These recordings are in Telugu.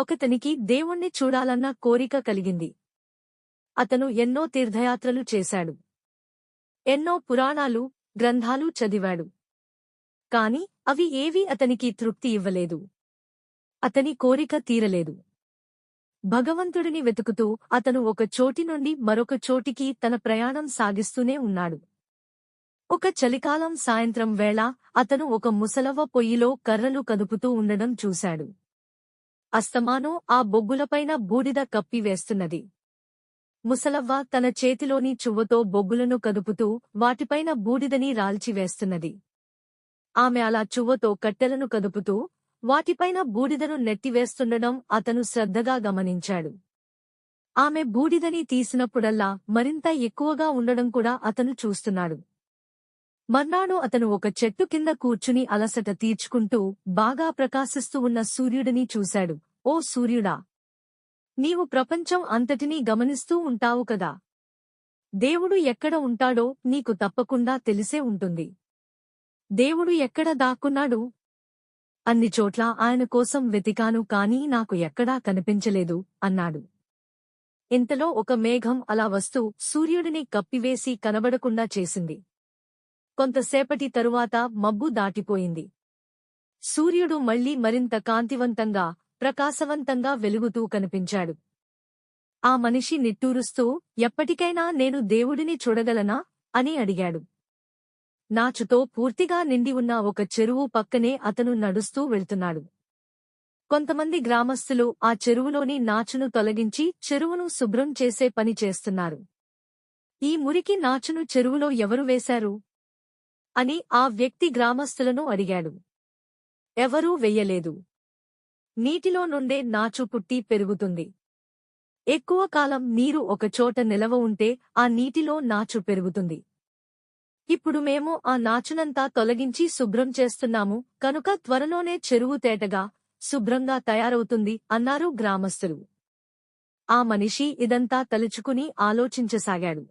ఒకతనికి దేవుణ్ణి చూడాలన్న కోరిక కలిగింది. అతను ఎన్నో తీర్థయాత్రలు చేశాడు. ఎన్నో పురాణాలు గ్రంథాలు చదివాడు. కాని అవి ఏవీ అతనికి తృప్తి ఇవ్వలేదు. అతని కోరిక తీరలేదు. భగవంతుడిని వెతుకుతూ అతను ఒక చోటి నుండి మరొక చోటికి తన ప్రయాణం సాగిస్తూనే ఉన్నాడు. ఒక చలికాలం సాయంత్రం వేళ అతను ఒక ముసలవ్వ పొయ్యిలో కర్రలు కదుపుతూ ఉండడం చూశాడు. అస్తమానం ఆ బొగ్గులపైన బూడిద కప్పివేస్తున్నది ముసలవ్వ తన చేతిలోని చువ్వతో బొగ్గులను కదుపుతూ వాటిపైన బూడిదని రాల్చివేస్తున్నది ఆమె అలా చువ్వతో కట్టెలను కదుపుతూ వాటిపైన బూడిదను నెట్టివేస్తుండడం అతను శ్రద్ధగా గమనించాడు. ఆమె బూడిదని తీసినప్పుడల్లా మరింత ఎక్కువగా ఉండడం కూడా అతను చూస్తున్నాడు. మర్నాడు అతను ఒక చెట్టు కింద కూర్చుని అలసట తీర్చుకుంటూ బాగా ప్రకాశిస్తూ ఉన్న సూర్యుడిని చూశాడు. ఓ సూర్యుడా! నీవు ప్రపంచం అంతటినీ గమనిస్తూ ఉంటావు కదా! దేవుడు ఎక్కడ ఉంటాడో నీకు తప్పకుండా తెలిసే ఉంటుంది. దేవుడు ఎక్కడ దాక్కున్నాడు? అన్ని చోట్ల ఆయన కోసం వెతికాను కాని నాకు ఎక్కడా కనిపించలేదు అన్నాడు. ఇంతలో ఒక మేఘం అలా వస్తూ సూర్యుడిని కప్పివేసి కనబడకుండా చేసింది. కొంతసేపటి తరువాత మబ్బు దాటిపోయింది. సూర్యుడు మళ్ళీ మరింత కాంతివంతంగా ప్రకాశవంతంగా వెలుగుతూ కనిపించాడు. ఆ మనిషి నిట్టూరుస్తూ ఎప్పటికైనా నేను దేవుడిని చూడగలనా? అని అడిగాడు. నాచుతో పూర్తిగా నిండి ఉన్న ఒక చెరువు పక్కనే అతను నడుస్తూ వెళ్తున్నాడు. కొంతమంది గ్రామస్తులు ఆ చెరువులోని నాచును తొలగించి చెరువును శుభ్రం చేసే పని చేస్తున్నారు. ఈ మురికి నాచును చెరువులో ఎవరు వేశారు? అని ఆ వ్యక్తి గ్రామస్తులను అడిగాడు. ఎవరూ వెయ్యలేదు. నీటిలో నుండే నాచు పుట్టి పెరుగుతుంది. ఎక్కువ కాలం నీరు ఒకచోట నిలవ ఉంటే ఆ నీటిలో నాచు పెరుగుతుంది. ఇప్పుడు మేము ఆ నాచునంతా తొలగించి శుభ్రం చేస్తున్నాము కనుక త్వరలోనే చెరువు తేటగా శుభ్రంగా తయారవుతుంది అన్నారు గ్రామస్తులు. ఆ మనిషి ఇదంతా తలుచుకుని ఆలోచించసాగాడు.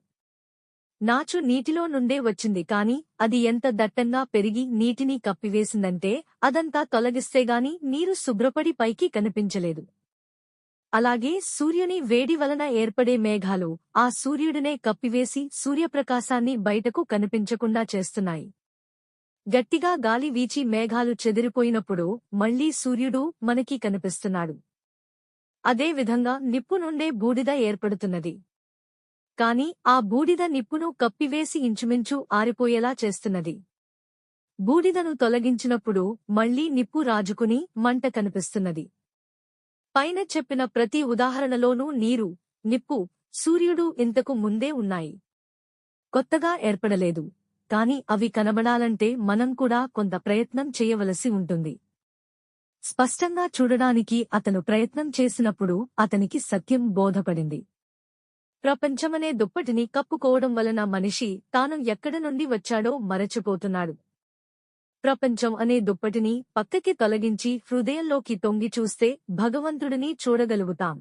నాచు నీటిలో నుండే వచ్చింది కాని అది ఎంత దట్టంగా పెరిగి నీటిని కప్పివేసిందంటే అదంతా తొలగిస్తేగాని నీరు శుభ్రపడి పైకి కనిపించలేదు. అలాగే సూర్యుని వేడి వలన ఏర్పడే మేఘాలు ఆ సూర్యుడినే కప్పివేసి సూర్యప్రకాశాన్ని బయటకు కనిపించకుండా చేస్తున్నాయి. గట్టిగా గాలి వీచి మేఘాలు చెదిరిపోయినప్పుడు మళ్ళీ సూర్యుడు మనకి కనిపిస్తున్నాడు. అదేవిధంగా నిప్పు నుండే బూడిద ఏర్పడుతున్నది. కాని ఆ బూడిద నిప్పును కప్పివేసి ఇంచుమించు ఆరిపోయేలా చేస్తున్నది. బూడిదను తొలగించినప్పుడు మళ్ళీ నిప్పు రాజుకుని మంట కనిపిస్తున్నది. పైన చెప్పిన ప్రతి ఉదాహరణలోనూ నీరు నిప్పు సూర్యుడు ఇంతకు ముందే ఉన్నాయి. కొత్తగా ఏర్పడలేదు. కాని అవి కనబడాలంటే మనం కూడా కొంత ప్రయత్నం చేయవలసి ఉంటుంది. స్పష్టంగా చూడడానికి అతను ప్రయత్నం చేసినప్పుడు అతనికి సత్యం బోధపడింది. ప్రపంచమనే దుప్పటిని కప్పుకోవడం వలన మనిషి తాను ఎక్కడ నుండి వచ్చాడో మరచిపోతున్నాడు. ప్రపంచం అనే దుప్పటిని పక్కకి తొలగించి హృదయంలోకి తొంగి చూస్తే భగవంతుడిని చూడగలుగుతాం.